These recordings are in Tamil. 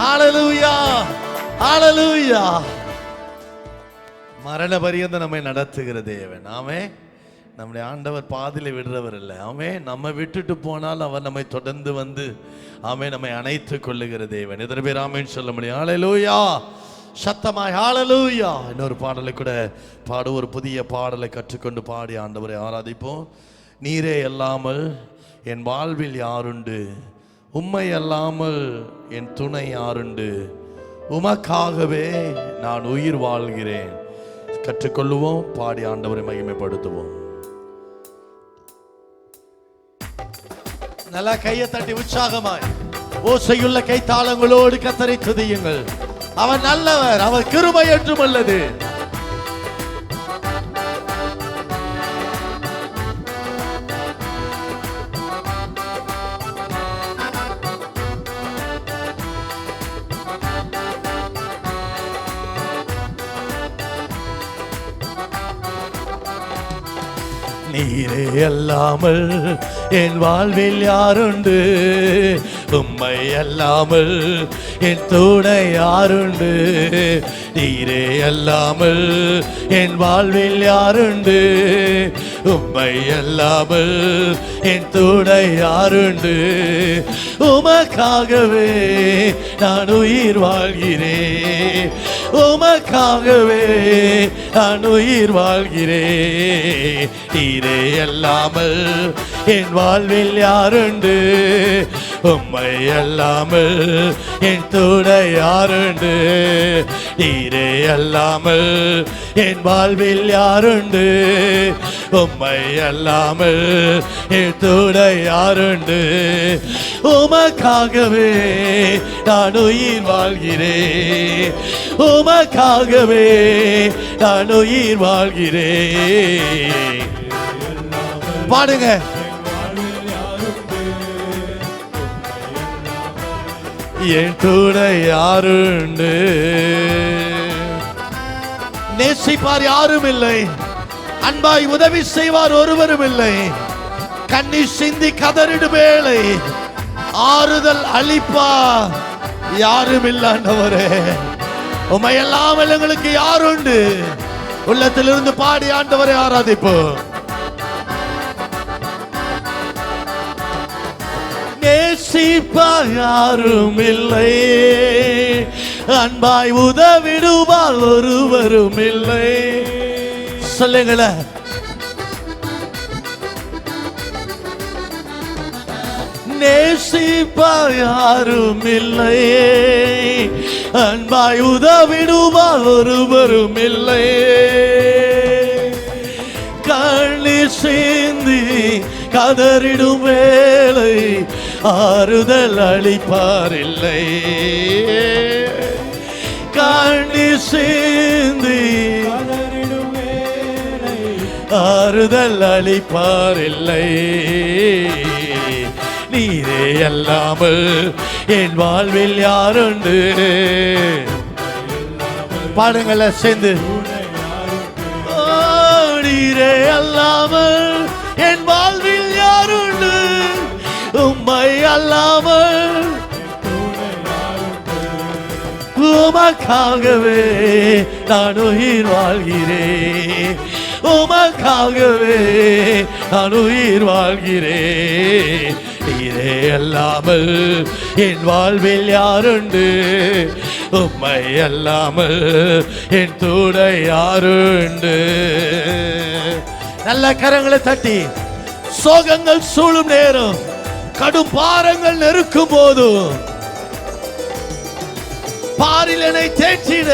ஹalleluya ஹalleluya மரண பரியந்த நம்மை நடத்துகிற தேவன். ஆமே நம்முடைய ஆண்டவர் பாதியில் விடுறவர் இல்லை ஆமே நம்ம விட்டுட்டு போனால் அவர் நம்மை தொடர்ந்து வந்து ஆமே நம்மை அணைத்து கொள்ளுகிற தேவன். எத்தனை பேர் ஆமேன்னு சொல்ல முடியும்? ஆளலூயா சத்தமாய் ஆளலூயா இன்னொரு பாடலை கூட பாடு. ஒரு புதிய பாடலை கற்றுக்கொண்டு பாடி ஆண்டவரை ஆராதிப்போம். நீரே இல்லாமல் என் வாழ்வில் யாருண்டு? உம்மை அல்லாமல் என் துணை யாருண்டு? உமக்காகவே நான் உயிர் வாழ்கிறேன். கற்றுக்கொள்ளுவோம் பாடி ஆண்டவரை மகிமைப்படுத்துவோம். நல்லா கையை தட்டி உற்சாகமாய். ஓசையுள்ள கைத்தாளங்களோடு கத்தரை துதியுங்கள். அவர் நல்லவர் அவர் கிருபை என்றும் அல்லது நீரே அல்லாமல் என் வாழ்வில் யாருண்டு? உம்மை அல்லாமல் என் துணை யாருண்டு? நீரே அல்லாமல் என் வாழ்வில் யாருண்டு? உம்மை அல்லாமல் என் துணை யாருண்டு? உமக்காகவே நான் உயிர் வாழ்கிறேன். உமக்காகவே அணுயிர் வாழ்கிறே நீரே அல்லாமல் என் வாழ்வில் யாருண்டு? உம்மை அல்லாமல் என் துணை யாருண்டு? நீரே அல்லாமல் என் வாழ்வில் யாருண்டு? உம்மை அல்லாமல் என் துணை யாருண்டு? உமக்காகவே நான் உயிர் வாழ்கிறேன். உமக்காகவே நான் உயிர் வாழ்கிறேன். பாடுங்க. என் துணை யாருண்டு நேசிப்பார் யாரும் இல்லை. அன்பாய் உதவி செய்வார் ஒருவரும் இல்லை. கண்ணீர் சிந்தி கதறிடும் வேளை. ஆறுதல் அளிப்பா. யாரும் இல்லாண்டவரே உமை எல்லாம் எங்களுக்கு யாருண்டு? உள்ளத்திலிருந்து பாடி ஆண்டவரை ஆராதிப்போம். நேசிப்பார் யாரும் இல்லை அன்பாய் உதவிடுவார் ஒருவரும் இல்லை சொல்லுங்களேன் நேசிப்பார் யாரும் இல்லை அன்பாய் உதவிடுவார் ஒருவரும் இல்லை கண்ணி சிந்தி கதறிடும் வேலை ஆறுதல் அளிப்பார் இல்லை கண்ணீர் சிந்தி ஆறுதல் அளிப்பார் இல்லை நீரே அல்லாமல் என் வாழ்வில் யாருண்டு? பாடுங்கள சேர்ந்து. நீரே அல்லாமல் உமக்காகவே நான் உயிர் வாழ்கிறேன். உமக்காகவே நான் உயிர் வாழ்கிறேன். நீரே அல்லாமல் என் வாழ்வில் யாருண்டு? உம்மை அல்லாமல் என் தூடை யாருண்டு? நல்ல கரங்களை தட்டி சோகங்கள் சூழும் நேரம் கடும் பாரங்கள் நெருக்கும் போதும். பாரில் என்னை தேற்றிட.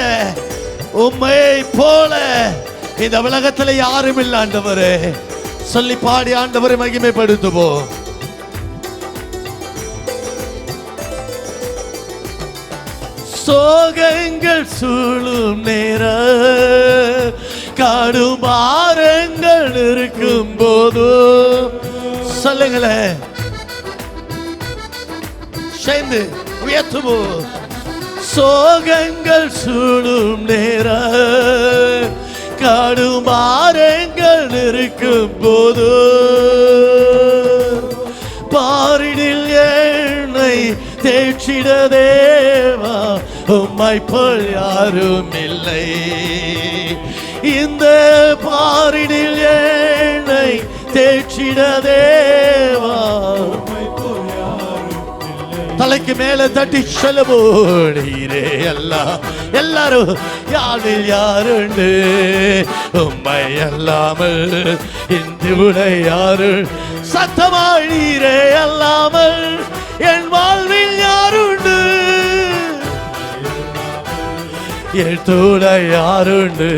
உம்மை போல இந்த உலகத்துல யாரும் இல்லை ஆண்டவரே. சொல்லி பாடி ஆண்டவரை மகிமைப்படுத்துவோம். சோகங்கள் சூழும் நேர காடுபாரங்கள் இருக்கும் போது சொல்லுங்களேன். சேர்ந்து உயர்த்துவோம். சோகங்கள் சூடும் நேர காடுமாறங்கள் நெருக்கும் போது. பாரிடில் என்னை தேய்ச்சிட தேவா உம்மை போல் யாரும் இல்லை. இந்த பாரிடில் என்னை தேற்றிட தேவா தலைக்கு மேல தட்டி செலவோடீரே எல்லாம் எல்லாரும் யாழில் யாருண்டு? உம்மை அல்லாமல் இன்று உடை யாரு சத்தமாழீரே அல்லாமல் என் வாழ்வில் யாருண்டு? என் தூளை யாருண்டு?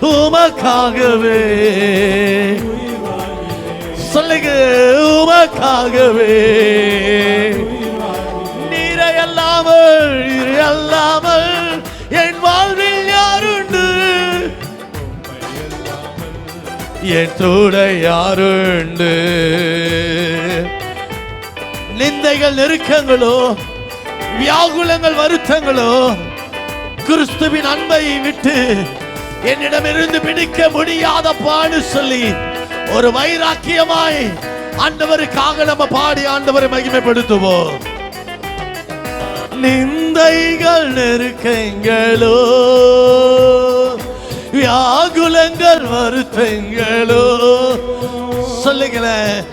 உமக்காகவே. சொல்லுங்க உமக்காகவே. அல்லாமல் அல்லாமல் என் வாழ்வில் யாருண்டு? என் தூடை யாருண்டு? நிந்தைகள் நெருக்கங்களோ வியாகுலங்கள் வருத்தங்களோ கிறிஸ்துவின் அன்பை விட்டு என்னிடமிருந்து பிடிக்க முடியாத பாடு சொல்லி ஒரு வைராக்கியமாய் ஆண்டவருக்காக நம்ம பாடி ஆண்டவரை மகிமைப்படுத்துவோம். நிந்தைகள் நெருக்கங்களோ? வியாகுலங்கள் வருத்தங்களோ? சொல்லுங்களேன்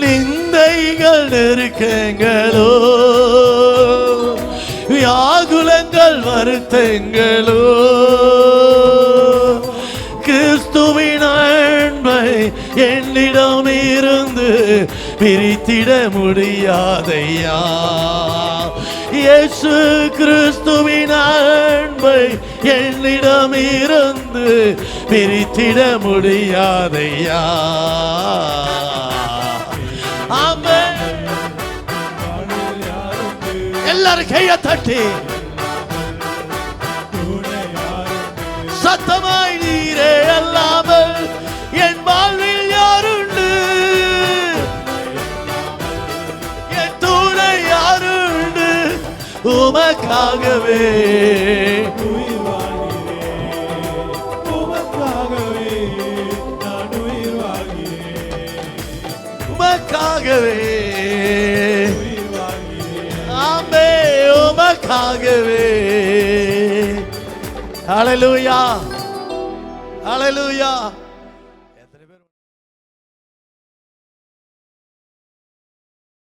நிந்தைகள் நெருக்கங்களோ? வியாகுலங்கள் வருத்தங்களோ? பிரித்திட முடியாதையா? இயேசு கிறிஸ்துவின் அன்பை என்னிடம் இருந்து பிரித்திட முடியாதையா? எல்லாரும் கைய தட்டி. சத்தமாய் நீரே எல்லாம் உமக்காகவே. உமக்காகவே. ஆமே உமக்காகவே. ஹalleluya ஹalleluya